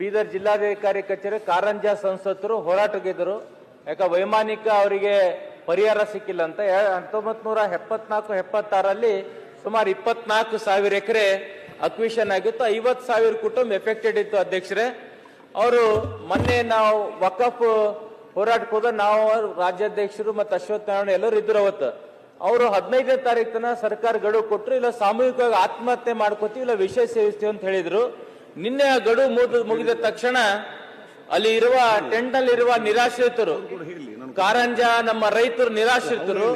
ಬೀದರ್ ಜಿಲ್ಲಾಧಿಕಾರಿ ಕಚೇರಿ ಕಾರಂಜಾ ಸಂಸದರು ಹೋರಾಟಗಿದ್ದರು ಯಾಕೆ ವೈಮಾನಿಕ ಅವರಿಗೆ ಪರಿಹಾರ ಸಿಕ್ಕಿಲ್ಲ ಅಂತ ಹತ್ತೊಂಬತ್ ನೂರ ಎಪ್ಪತ್ನಾಲ್ಕು, ಎಪ್ಪತ್ತಾರಲ್ಲಿ ಸುಮಾರು ಇಪ್ಪತ್ನಾಲ್ಕು ಸಾವಿರ ಎಕರೆ ಅಕ್ವಿಷನ್ ಆಗಿತ್ತು. ಐವತ್ತು ಸಾವಿರ ಕುಟುಂಬ ಎಫೆಕ್ಟೆಡ್ ಇತ್ತು ಅಧ್ಯಕ್ಷರೇ. ಅವರು ಮೊನ್ನೆ ನಾವು ವಕಫ್ ಹೋರಾಟಕ್ಕೆ ಹೋದ ನಾವು ರಾಜ್ಯಾಧ್ಯಕ್ಷರು ಮತ್ತು ಅಶ್ವಥ್ ನಾರಾಯಣ ಎಲ್ಲರೂ ಇದ್ರು ಅವತ್ತು. ಅವರು ಹದಿನೈದನೇ ತಾರೀಕು ಸರ್ಕಾರ ಗಡುವು ಕೊಟ್ಟರು ಇಲ್ಲ ಸಾಮೂಹಿಕವಾಗಿ ಆತ್ಮಹತ್ಯೆ ಮಾಡ್ಕೋತೀವಿ ಇಲ್ಲ ವಿಷಯ ಸೇವಿಸ್ತೀವಿ ಅಂತ ಹೇಳಿದ್ರು. ನಿನ್ನೆ ಆ ಗಡುವು ಮುಗಿದ ಮುಗಿದ ತಕ್ಷಣ ಅಲ್ಲಿ ಇರುವ ಟೆಂಟ್ ಅಲ್ಲಿ ಇರುವ ನಿರಾಶ್ರಿತರು ಕಾರಂಜ ನಮ್ಮ ರೈತರು ನಿರಾಶ್ರಿತರು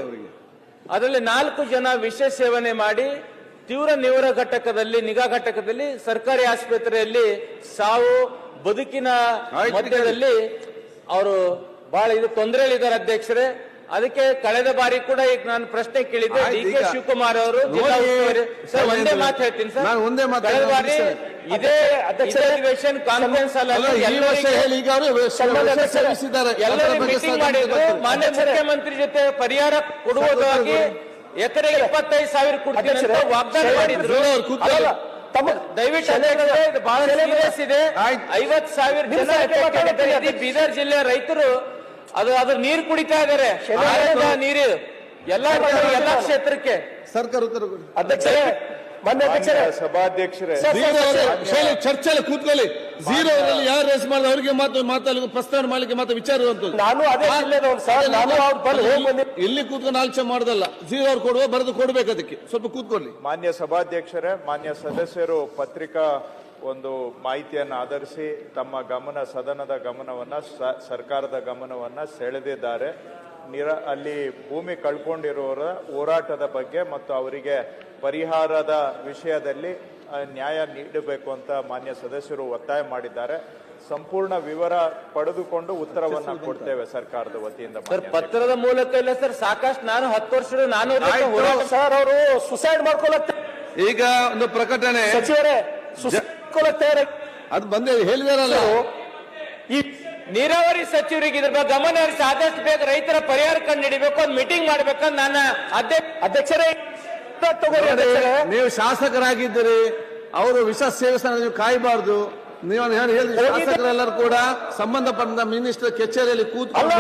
ಅದರಲ್ಲಿ ನಾಲ್ಕು ಜನ ವಿಶೇಷ ಸೇವನೆ ಮಾಡಿ ತೀವ್ರ ನಿವರ ಘಟಕದಲ್ಲಿ ನಿಗಾ ಘಟಕದಲ್ಲಿ ಸರ್ಕಾರಿ ಆಸ್ಪತ್ರೆಯಲ್ಲಿ ಸಾವು ಬದುಕಿನ ಮಧ್ಯದಲ್ಲಿ ಅವರು ಬಹಳ ಇದು ತೊಂದರೆಯಲ್ಲಿದ್ದಾರೆ ಅಧ್ಯಕ್ಷರೇ. ಅದಕ್ಕೆ ಕಳೆದ ಬಾರಿ ಕೂಡ ಈಗ ನಾನು ಪ್ರಶ್ನೆ ಕೇಳಿದ್ದೆ. ಡಿ ಕೆ ಶಿವಕುಮಾರ್ ಅವರು ಜಿಲ್ಲಾ ಉಸ್ತುವಾರಿ ಸರ್ ಒಂದೇ ಮಾತು ಹೇಳ್ತೀನಿ ಸರ್. ನಾನು ಒಂದೇ ಮಾತು ಕಳೆದ ಬಾರಿ ಇದೇ ಅಧಿವೇಶನ ಕಾನ್ಫರೆನ್ಸ್ ಈ ವರ್ಷ ಹೇಳಿ ಈಗ ಅವರು ಸೇವಿಸಿದ್ದಾರೆ ಮಾನ್ಯ ಮುಖ್ಯಮಂತ್ರಿ ಜೊತೆ ಪರಿಹಾರ ಕೊಡುವುದಾಗಿ ಎಕರೆಗೆ ಇಪ್ಪತ್ತೈದು ಸಾವಿರ ಕೊಡ್ತೀನಿ ಅಂತ ವಾಗ್ದಾನ ಮಾಡಿದ್ರು. ದಯವಿಟ್ಟು ಇದು ಬಹಳ ಸೀರಿಯಸ್ ಇದೆ. ಆಯ್ತು. ಐವತ್ ಸಾವಿರ ಜನ ಬೀದರ್ ಜಿಲ್ಲೆಯ ರೈತರು ಅದು ಅದ್ರ ನೀರು ಕುಡಿತಾ ಇದಾರೆ ನೀರು. ಎಲ್ಲಾ ಎಲ್ಲಾ ಕ್ಷೇತ್ರಕ್ಕೆ. ಸರ್ಕಾರ ಅಧ್ಯಕ್ಷರೇ ಸಭಾಧ್ಯಕ್ಷರೇ ಶೈಲಿ ಚರ್ಚೆಯಲ್ಲಿ ಕೂತ್ಕೊಳ್ಳಿ. ಜೀರೋ ಅವರಲ್ಲಿ ಯಾರು ರೇಸ್ ಮಾಡಿದ ಅವರಿಗೆ ಮಾತು ಮಾತಾಡ ಪ್ರಸ್ತಾವನೆ ಮಾಡ್ಲಿಕ್ಕೆ ಮಾತು ವಿಚಾರ ನಾನು ಅದೇ ಜಿಲ್ಲೆದವನು ನಾನು ಅವ್ರ ಬಳಿ ಹೋಗಿ ಬಂದಿದ್ದೆ ಇಲ್ಲಿ ಕೂತ್ಕೊಂಡು ಆಲೋಚನೆ ಮಾಡೋದಲ್ಲ. ಝೀರೋ ಅವ್ರು ಕೊಡುವ ಬರೆದು ಕೊಡ್ಬೇಕು ಅದಕ್ಕೆ. ಸ್ವಲ್ಪ ಕೂತ್ಕೊಳ್ಳಿ. ಮಾನ್ಯ ಸಭಾಧ್ಯಕ್ಷರೇ ಮಾನ್ಯ ಸದಸ್ಯರು ಪತ್ರಿಕಾ ಒಂದು ಮಾಹಿತಿಯನ್ನು ಆಧರಿಸಿ ತಮ್ಮ ಗಮನ ಸದನದ ಗಮನವನ್ನು ಸ- ಸರ್ಕಾರದ ಗಮನವನ್ನು ಸೆಳೆದಿದ್ದಾರೆ. ನಿರ ಅಲ್ಲಿ ಭೂಮಿ ಕಳ್ಕೊಂಡಿರೋರ ಹೋರಾಟದ ಬಗ್ಗೆ ಮತ್ತು ಅವರಿಗೆ ಪರಿಹಾರದ ವಿಷಯದಲ್ಲಿ ಆ, ನ್ಯಾಯ ನೀಡಬೇಕು ಅಂತ ಮಾನ್ಯ ಸದಸ್ಯರು ಒತ್ತಾಯ ಮಾಡಿದ್ದಾರೆ. ಸಂಪೂರ್ಣ ವಿವರ ಪಡೆದುಕೊಂಡು ಉತ್ತರವನ್ನು ಕೊಡ್ತೇವೆ ಸರ್ಕಾರದ ವತಿಯಿಂದ ಸರ್ ಪತ್ರದ ಮೂಲಕ ಇಲ್ಲ ಸರ್ ಸಾಕಷ್ಟು ನಾನು ಹತ್ತು ವರ್ಷದ ನಾನು. ಸರ್ ಅವರು ಸುಸೈಡ್ ಮಾಡ್ಕೊಳ್ಳುತ್ತೆ ಈಗ ಒಂದು ಪ್ರಕಟಣೆ. ಸಚಿವರೇ ತಯಾರಾಗಿ ಅದು ಬಂದೆ ಹೇಳಿದಾರಲ್ಲ. ಈ ನೀರಾವರಿ ಸಚಿವರಿಗೆ ಇದ್ರ ಬಗ್ಗೆ ಗಮನ ಹರಿಸಿ ಆದಷ್ಟು ಬೇಗ ರೈತರ ಪರಿಹಾರ ಕಂಡು ಹಿಡಿಬೇಕು ಒಂದು ಮೀಟಿಂಗ್ ಮಾಡ್ಬೇಕಂತ ನಾನು ಅಧ್ಯಕ್ಷ ಅಧ್ಯಕ್ಷರೇ ತಗೋರಿ ನೀವು ಶಾಸಕರಾಗಿದ್ದೀರಿ ಅವರು ವಿಷ ಸೇವಿಸ್ತಾನೆ ನೀವು ಕಾಯಬಾರ್ದು. ನೀವು ಏನು ಹೇಳಿ ಶಾಸಕರೆಲ್ಲರೂ ಕೂಡ ಸಂಬಂಧಪಟ್ಟ ಮಿನಿಸ್ಟರ್ ಕಚೇರಿಯಲ್ಲಿ ಕೂತ್ಕೊಂಡು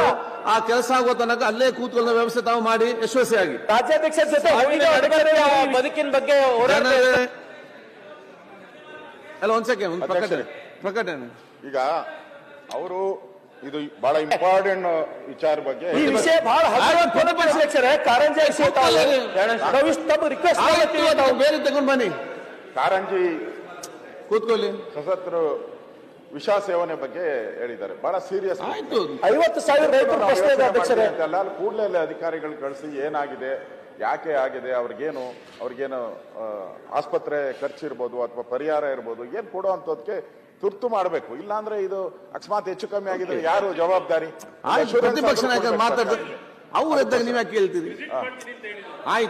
ಆ ಕೆಲಸ ಆಗೋ ತನಕ ಅಲ್ಲೇ ಕೂತ್ಕೊಳ್ಳೋ ವ್ಯವಸ್ಥೆ ತಾವು ಮಾಡಿ ಯಶಸ್ವಿಯಾಗಿ. ರಾಜ್ಯಾಧ್ಯಕ್ಷರ ಜೊತೆ ಬದುಕಿನ ಬಗ್ಗೆ ಅಲ್ಲ ಒಂದ್ ಸೆಕೆಂಡ್ ಒಂದು ಪ್ರಕಟಣೆ ಪ್ರಕಟಣೆ. ಈಗ ಅವರು ಇದು ಬಹಳ ಇಂಪಾರ್ಟೆಂಟ್ ವಿಚಾರ ಬಗ್ಗೆ ಈ ವಿಷಯ ಬಹಳ ಅಧ್ಯಕ್ಷರೇ. ಕಾರಂಜಿ. ನಾವು ತಮ್ಮ ರಿಕ್ವೆಸ್ಟ್ ಆಯ್ತು, ಮಾಡ್ತೀವಿ ಬೇರೆ ತಗೊಂಡ್ ಬನ್ನಿ. ಕಾರಂಜಿ ಕೂತ್ಕೊಳ್ಳಿ. ಸಶಸ್ತ್ರ ವಿಷ ಸೇವನೆ ಬಗ್ಗೆ ಹೇಳಿದ್ದಾರೆ. ಬಹಳ ಸೀರಿಯಸ್ ಆಯ್ತು. ಐವತ್ತು ಸಾವಿರ ರೈತರ ಪ್ರಶ್ನೆ ಇದೆ ಅಧ್ಯಕ್ಷರೇ. ಅಲ್ಲಿ ಕೂಡಲೇ ಅಲ್ಲಿ ಅಧಿಕಾರಿಗಳು ಕಳಿಸಿ ಏನಾಗಿದೆ ಯಾಕೆ ಆಗಿದೆ? ಅವ್ರಿಗೇನು ಅವ್ರಿಗೇನು ಆಸ್ಪತ್ರೆ ಖರ್ಚಿರ್ಬೋದು ಅಥವಾ ಪರಿಹಾರ ಇರ್ಬೋದು ಏನ್ ಕೊಡೋ ಅಂತದಕ್ಕೆ ತುರ್ತು ಮಾಡಬೇಕು. ಇಲ್ಲಾಂದ್ರೆ ಇದು ಅಕಸ್ಮಾತ್ ಹೆಚ್ಚು ಕಮ್ಮಿ ಆಗಿದ್ರೆ ಯಾರು ಜವಾಬ್ದಾರಿ? ಪ್ರತಿಪಕ್ಷ ನಾಯಕರು ಮಾತಾಡ್ತಾರೆ. ಅವ್ರ ಇದ್ದಾಗ ನೀವ್ ಯಾಕೆ ಕೇಳ್ತೀರಿ ಆಯ್ತು.